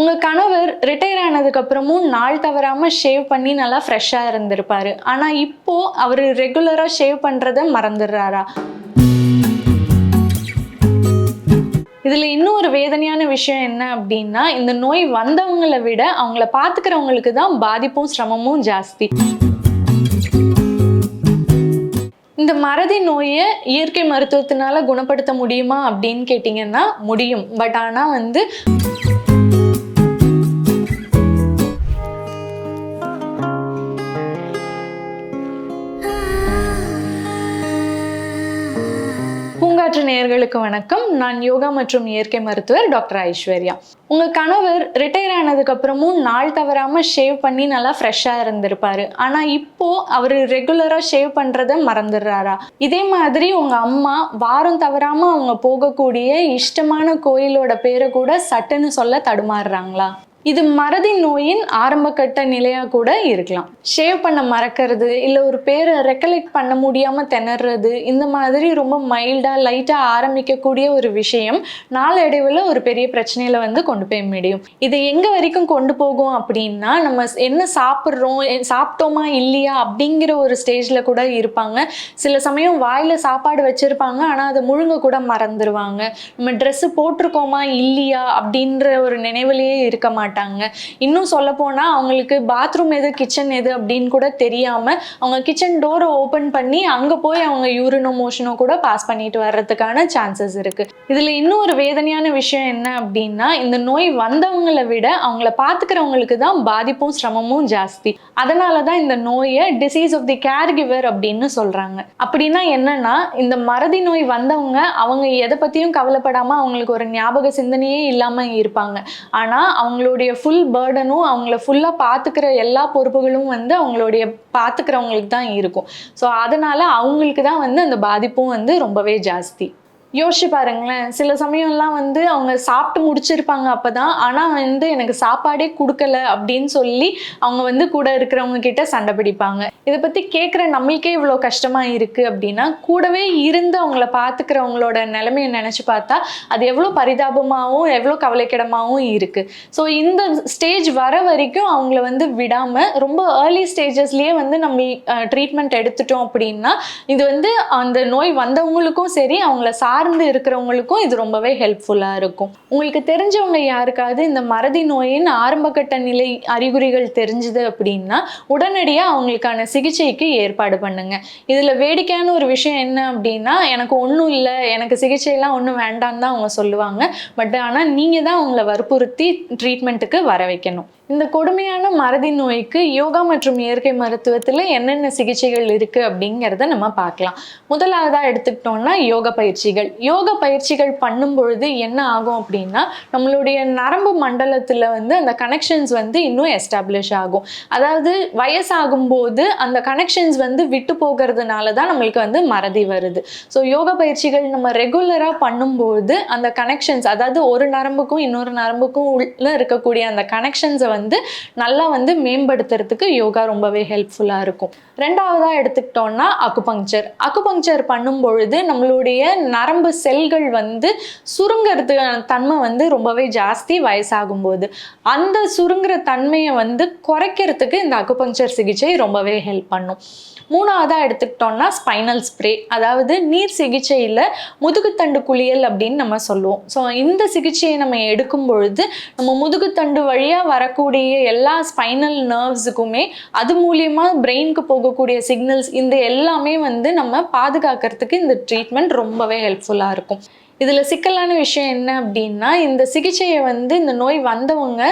உங்கள் கணவர் ரிட்டையர் ஆனதுக்கப்புறமும் நாள் தவறாமல் ஷேவ் பண்ணி நல்லா ஃப்ரெஷ்ஷாக இருந்திருப்பார். ஆனால் இப்போது அவர் ரெகுலராக ஷேவ் பண்ணுறத மறந்துடுறாரா? இதில் இன்னும் ஒரு வேதனையான விஷயம் என்ன அப்படின்னா இந்த நோய் வந்தவங்களை விட அவங்கள பார்த்துக்கிறவங்களுக்கு தான் பாதிப்பும் சிரமமும் ஜாஸ்தி. இந்த மறதி நோயை இயற்கை மருத்துவத்தினால குணப்படுத்த முடியுமா அப்படின்னு கேட்டிங்கன்னா முடியும். பட் ஆனால் வந்து நேயர்களுக்கு வணக்கம். நான் யோகா மற்றும் இயற்கை மருத்துவர் டாக்டர் ஐஸ்வர்யா. உங்கள் கணவர் ரிட்டையர் ஆனதுக்கப்புறமும் நாள் தவறாமல் ஷேவ் பண்ணி நல்லா ஃப்ரெஷ்ஷாக இருந்திருப்பாரு. ஆனால் இப்போ அவர் ரெகுலராக ஷேவ் பண்ணுறத மறந்துடுறாரா? இதே மாதிரி உங்கள் அம்மா வாரம் தவறாமல் அவங்க போகக்கூடிய இஷ்டமான கோயிலோட பேரை கூட சட்டுன்னு சொல்ல தடுமாறுறாங்களா? இது மறதி நோயின் ஆரம்பகட்ட நிலையாக கூட இருக்கலாம். ஷேவ் பண்ண மறக்கிறது இல்லை ஒரு பேரை ரெக்கலெக்ட் பண்ண முடியாமல் திணறது இந்த மாதிரி ரொம்ப மைல்டாக லைட்டாக ஆரம்பிக்கக்கூடிய ஒரு விஷயம் நாளடைவில் ஒரு பெரிய பிரச்சனையில் வந்து கொண்டு போய் முடியும். இது எங்கே வரைக்கும் கொண்டு போகும் அப்படின்னா நம்ம என்ன சாப்பிட்றோம் சாப்பிட்டோமா இல்லையா அப்படிங்கிற ஒரு ஸ்டேஜில் கூட இருப்பாங்க. சில சமயம் வாயில் சாப்பாடு வச்சுருப்பாங்க ஆனால் அதை முழுங்க கூட மறந்துடுவாங்க நம்ம ட்ரெஸ்ஸு போட்டிருக்கோமா இல்லையா அப்படின்ற ஒரு நினைவிலேயே இருக்க மாட்டோம். மாட்டாங்க. இன்னும் சொல்ல போனால் அவங்களுக்கு பாத்ரூம் எது கிச்சன் எது அப்படின்னு கூட தெரியாமல் அவங்க கிச்சன் டோரை ஓப்பன் பண்ணி அங்கே போய் அவங்க யூரினோ மோஷனோ கூட பாஸ் பண்ணிட்டு வர்றதுக்கான சான்சஸ் இருக்குது இதில் இன்னும் ஒரு வேதனையான விஷயம் என்ன அப்படின்னா இந்த நோய் வந்தவங்களை விட அவங்கள பார்த்துக்கிறவங்களுக்கு தான் பாதிப்பும் சிரமமும் ஜாஸ்தி. அதனால தான் இந்த நோயை disease of the caregiver அப்படின்னு சொல்கிறாங்க அப்படின்னா என்னன்னா இந்த மறதி நோய் வந்தவங்க அவங்க எதை பற்றியும் கவலைப்படாமல் அவங்களுக்கு ஒரு ஞாபக சிந்தனையே இல்லாமல் இருப்பாங்க. ஆனால் அவங்களுடைய ஃபுல் பேர்டனும் அவங்கள ஃபுல்லாக பார்த்துக்கிற எல்லா பொறுப்புகளும் வந்து அவங்களுடைய பார்த்துக்கிறவங்களுக்கு தான் இருக்கும். ஸோ அதனால் அவங்களுக்கு தான் வந்து அந்த பாதிப்பும் வந்து ரொம்பவே ஜாஸ்தி. யோசிச்சு பாருங்களேன். சில சமயம்லாம் வந்து அவங்க சாப்பிட்டு முடிச்சிருப்பாங்க அப்போதான். ஆனால் வந்து எனக்கு சாப்பாடே கொடுக்கல அப்படின்னு சொல்லி அவங்க வந்து கூட இருக்கிறவங்க கிட்ட சண்டை பிடிப்பாங்க. இதை பற்றி கேட்குற நம்மளுக்கே இவ்வளோ கஷ்டமாக இருக்குது அப்படின்னா கூடவே இருந்து அவங்கள பார்த்துக்கிறவங்களோட நிலைமையை நினச்சி பார்த்தா அது எவ்வளோ பரிதாபமாகவும் எவ்வளோ கவலைக்கிடமாகவும் இருக்குது ஸோ இந்த ஸ்டேஜ் வர வரைக்கும் அவங்கள வந்து விடாமல் ரொம்ப ஏர்லி ஸ்டேஜஸ்லேயே வந்து நம்ம ட்ரீட்மெண்ட் எடுத்துட்டோம் அப்படின்னா இது வந்து அந்த நோய் வந்தவங்களுக்கும் சரி அவங்கள சார்ந்து இருக்கிறவங்களுக்கும் இது ரொம்பவே ஹெல்ப்ஃபுல்லாக இருக்கும். உங்களுக்கு தெரிஞ்சவங்க யாருக்காவது இந்த மறதி நோயின் ஆரம்பகட்ட நிலை அறிகுறிகள் தெரிஞ்சுது அப்படின்னா உடனடியாக அவங்களுக்கான சிகிச்சைக்கு ஏற்பாடு பண்ணுங்க. இதில் வேடிக்கையான ஒரு விஷயம் என்ன அப்படின்னா எனக்கு ஒன்றும் இல்லை எனக்கு சிகிச்சையெல்லாம் ஒன்றும் வேண்டான்னு தான் அவங்க சொல்லுவாங்க. பட் ஆனால் நீங்கள் தான் அவங்கள வற்புறுத்தி ட்ரீட்மெண்ட்டுக்கு வர வைக்கணும். இந்த கொடுமையான மறதி நோய்க்கு யோகா மற்றும் இயற்கை மருத்துவத்தில் என்னென்ன சிகிச்சைகள் இருக்குது அப்படிங்கிறத நம்ம பார்க்கலாம். முதலாவதாக எடுத்துக்கிட்டோம்னா யோக பயிற்சிகள். யோக பயிற்சிகள் பண்ணும் பொழுது என்ன ஆகும் அப்படின்னா நம்மளுடைய நரம்பு மண்டலத்தில் வந்து அந்த கனெக்ஷன்ஸ் வந்து இன்னும் எஸ்டாப்ளிஷ் ஆகும். அதாவது வயசாகும் போது அந்த கனெக்ஷன்ஸ் வந்து விட்டு போகிறதுனால தான் நம்மளுக்கு வந்து மறதி வருது. ஸோ யோக பயிற்சிகள் நம்ம ரெகுலராக பண்ணும்போது அந்த கனெக்ஷன்ஸ் அதாவது ஒரு நரம்புக்கும் இன்னொரு நரம்புக்கும் உள்ள இருக்கக்கூடிய அந்த கனெக்ஷன்ஸை வந்து வந்து நல்லா வந்து மேம்படுத்துறதுக்கு யோகா ரொம்பவே ஹெல்ப்ஃபுல்லாக இருக்கும். ரெண்டாவதாக எடுத்துக்கிட்டோம்னா அக்குபங்க்சர் அக்குபங்க்சர் பண்ணும் பொழுது நம்மளுடைய நரம்பு செல்கள் வந்து சுருங்கிறதுக்கான தன்மை வந்து ரொம்பவே ஜாஸ்தி வயசாகும்போது. அந்த சுருங்குற தன்மையை வந்து குறைக்கிறதுக்கு இந்த அக்குபங்க்சர் சிகிச்சை ரொம்பவே ஹெல்ப் பண்ணும். மூணாவதாக எடுத்துக்கிட்டோம்னா ஸ்பைனல் ஸ்ப்ரே அதாவது நீர் சிகிச்சையில் முதுகுத்தண்டு குளியல் அப்படின்னு நம்ம சொல்லுவோம். ஸோ இந்த சிகிச்சையை நம்ம எடுக்கும் பொழுது நம்ம முதுகுத்தண்டு வழியாக வரக்கூடிய எல்லா ஸ்பைனல் நர்வ்ஸுக்குமே அது மூலியமாக பிரெயினுக்கு போகக்கூடிய சிக்னல்ஸ் இந்த எல்லாமே வந்து நம்ம பாதுகாக்கிறதுக்கு இந்த ட்ரீட்மெண்ட் ரொம்பவே ஹெல்ப்ஃபுல்லாக இருக்கும். இதில் சிக்கலான விஷயம் என்ன அப்படின்னா இந்த சிகிச்சையை வந்து இந்த நோய் வந்தவங்க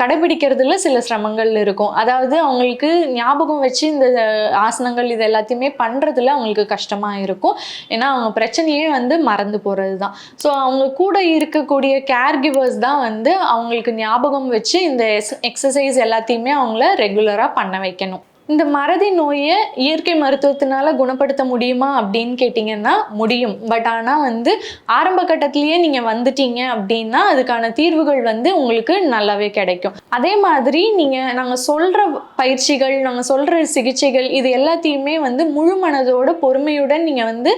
கடைபிடிக்கிறதுல சில சிரமங்கள் இருக்கும். அதாவது அவங்களுக்கு ஞாபகம் வச்சு இந்த ஆசனங்கள் இது எல்லாத்தையுமே பண்ணுறதுல அவங்களுக்கு கஷ்டமாக இருக்கும். ஏன்னா அவங்க பிரச்சனையே வந்து மறந்து போகிறது தான் ஸோ அவங்க கூட இருக்கக்கூடிய கேர் கிவர்ஸ் தான் வந்து அவங்களுக்கு ஞாபகம் வச்சு இந்த எக்ஸசைஸ் எல்லாத்தையுமே அவங்கள ரெகுலராக பண்ண வைக்கணும். இந்த மறதி நோயை இயற்கை மருத்துவத்தினால குணப்படுத்த முடியுமா அப்படின்னு கேட்டிங்கன்னா முடியும். பட் ஆனால் வந்து ஆரம்ப கட்டத்திலேயே நீங்கள் வந்துட்டீங்க அப்படின்னா அதுக்கான தீர்வுகள் வந்து உங்களுக்கு நல்லாவே கிடைக்கும். அதே மாதிரி நீங்கள் நாங்கள் சொல்கிற பயிற்சிகள் நாங்கள் சொல்கிற சிகிச்சைகள் இது எல்லாத்தையுமே வந்து முழு மனதோட பொறுமையுடன் நீங்கள் வந்து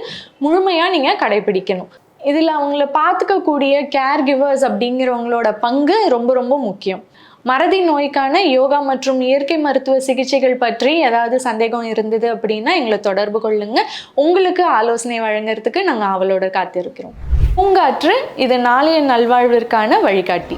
முழுமையாக நீங்கள் கடைபிடிக்கணும். இதில் அவங்கள பார்த்துக்கக்கூடிய கேர் கிவர்ஸ் அப்படிங்கிறவங்களோட பங்கு ரொம்ப ரொம்ப முக்கியம். மறதி நோய்க்கான யோகா மற்றும் இயற்கை மருத்துவ சிகிச்சைகள் பற்றி ஏதாவது சந்தேகம் இருந்தது அப்படின்னா எங்களை தொடர்பு கொள்ளுங்க. உங்களுக்கு ஆலோசனை வழங்குறதுக்கு நாங்கள் அவளோட காத்திருக்கிறோம். பூங்காற்று இது நாளைய நல்வாழ்விற்கான வழிகாட்டி.